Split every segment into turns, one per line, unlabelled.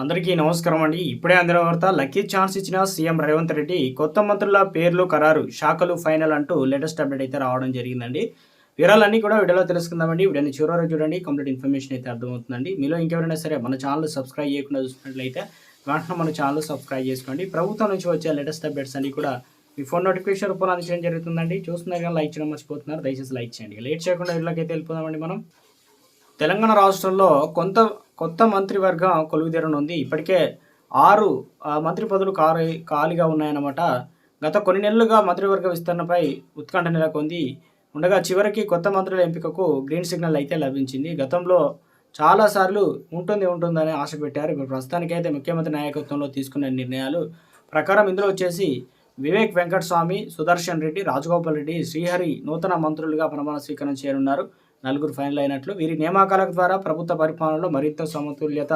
అందరికీ నమస్కారం అండి. ఇప్పుడే అందిన వార్త లక్కీ ఛాన్స్ ఇచ్చిన సీఎం రేవంత్ రెడ్డి కొత్త మంత్రుల పేర్లు ఖరారు శాఖలు ఫైనల్ అంటూ లేటెస్ట్ అప్డేట్ అయితే రావడం జరిగిందండి. వివరాలన్నీ కూడా వీడియోలో తెలుసుకుందామండి. వీడియోని చివరి చూడండి కంప్లీట్ ఇన్ఫర్మేషన్ అయితే అర్థమవుతుందండి. మీలో ఇంకెవరైనా సరే మన ఛానల్ సబ్స్క్రైబ్ చేయకుండా చూసినట్లయితే వెంటనే మన ఛానల్ సబ్స్క్రైబ్ చేసుకోండి. ప్రభుత్వం నుంచి వచ్చే లేటెస్ట్ అప్డేట్స్ అన్ని కూడా మీ ఫోన్ నోటిఫికేషన్ రూపంలో అందించడం జరుగుతుందండి. చూస్తున్నారు కానీ లైక్ చేయడం మర్చిపోతున్నారు. దయచేసి లైక్ చేయండి. లేట్ చేయకుండా వీళ్ళకి అయితే వెళ్ళిపోదామండి మనం. తెలంగాణ రాష్ట్రంలో కొంత కొత్త మంత్రివర్గం కొలువుదీరనుంది ఇప్పటికే ఆరు మంత్రి పదవులు ఖాళీ ఖాళీగా ఉన్నాయన్నమాట. గత కొన్ని నెలలుగా మంత్రివర్గ విస్తరణపై ఉత్కంఠ నెలకొంది. ఉండగా చివరికి కొత్త మంత్రుల ఎంపికకు గ్రీన్ సిగ్నల్ అయితే లభించింది. గతంలో చాలాసార్లు ఉంటుంది ఉంటుందని ఆశ పెట్టారు. ఇప్పుడు ప్రస్తుతానికైతే ముఖ్యమంత్రి నాయకత్వంలో తీసుకున్న నిర్ణయాలు ప్రకారం ఇందులో వచ్చేసి వివేక్ వెంకటస్వామి సుదర్శన్ రెడ్డి రాజగోపాల్ రెడ్డి శ్రీహరి నూతన మంత్రులుగా ప్రమాణ స్వీకారం చేయనున్నారు. నలుగురు ఫైనల్ అయినట్లు వీరి నియామకాల ద్వారా ప్రభుత్వ పరిపాలనలో మరింత సమతుల్యత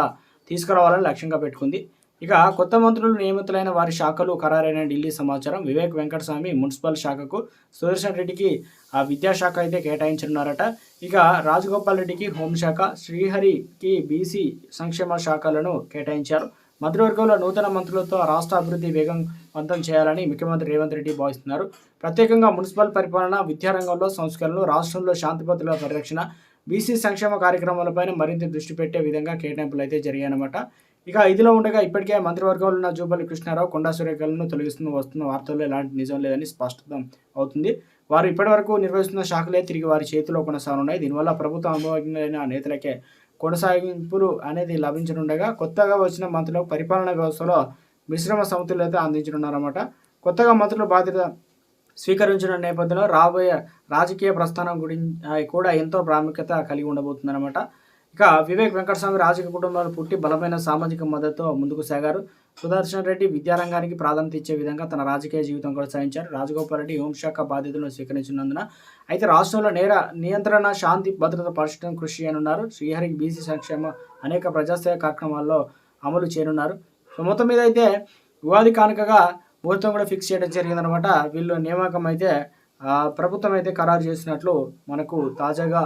తీసుకురావాలని లక్ష్యంగా పెట్టుకుంది. ఇక కొత్త మంత్రులు నియమితులైన వారి శాఖలు ఖరారైన ఢిల్లీ సమాచారం. వివేక్ వెంకటస్వామి మున్సిపల్ శాఖకు సుదర్శన్ రెడ్డికి ఆ విద్యాశాఖ అయితే కేటాయించనున్నారట. ఇక రాజగోపాల్ రెడ్డికి హోంశాఖ శ్రీహరికి బీసీ సంక్షేమ శాఖలను కేటాయించారు. మంత్రివర్గంలో నూతన మంత్రులతో రాష్ట్ర అభివృద్ధి వేగం వంతం చేయాలని ముఖ్యమంత్రి రేవంత్ రెడ్డి భావిస్తున్నారు. ప్రత్యేకంగా మున్సిపల్ పరిపాలన విద్యారంగంలో సంస్కరణలు రాష్ట్రంలో శాంతి భద్రతల పరిరక్షణ బీసీ సంక్షేమ కార్యక్రమాలపైన మరింత దృష్టి పెట్టే విధంగా కేటాయింపులు అయితే జరిగాయన్నమాట. ఇక ఇదిలో ఉండగా ఇప్పటికే మంత్రివర్గంలో ఉన్న జూపల్లి కృష్ణారావు కొండా సూర్యకలను తొలగిస్తున్న వస్తున్న వార్తల్లో ఎలాంటి నిజం లేదని స్పష్టం అవుతుంది. వారు ఇప్పటివరకు నిర్వహిస్తున్న శాఖలే తిరిగి వారి చేతిలో కొనసాగనున్నాయి. దీనివల్ల ప్రభుత్వ అనుభవజ్ఞులైన నేతలకే కొనసాగింపులు అనేది లభించనుండగా కొత్తగా వచ్చిన మంత్రులకు పరిపాలనా వ్యవస్థలో మిశ్రమ సమతుల్యత అందించనున్నారన్నమాట. కొత్తగా మంత్రుల బాధ్యత స్వీకరించిన నేపథ్యంలో రాబోయే రాజకీయ ప్రస్థానం గురించి కూడా ఎంతో ప్రాముఖ్యత కలిగి ఉండబోతుందన్నమాట. ఇక వివేక్ వెంకటస్వామి రాజకీయ కుటుంబాలు పుట్టి బలమైన సామాజిక మద్దతుతో ముందుకు సాగారు. సుదర్శన్ రెడ్డి విద్యారంగానికి ప్రాధాన్యత ఇచ్చే విధంగా తన రాజకీయ జీవితం కొనసాగించారు. రాజగోపాల్ రెడ్డి హోంశాఖ బాధ్యతలను స్వీకరించినందున అయితే రాష్ట్రంలో నేర నియంత్రణ శాంతి భద్రత పరిరక్షణ కృషి చేయనున్నారు. శ్రీహరికి బీసీ సంక్షేమ అనేక ప్రజాసేవ కార్యక్రమాల్లో అమలు చేయనున్నారు సో మొత్తం మీద అయితే ఉగాది కానుకగా ముహూర్తం కూడా ఫిక్స్ చేయడం జరిగిందనమాట వీళ్ళు నియామకం అయితే ఆ, ప్రభుత్వం అయితే ఖరారు చేసినట్లు మనకు తాజాగా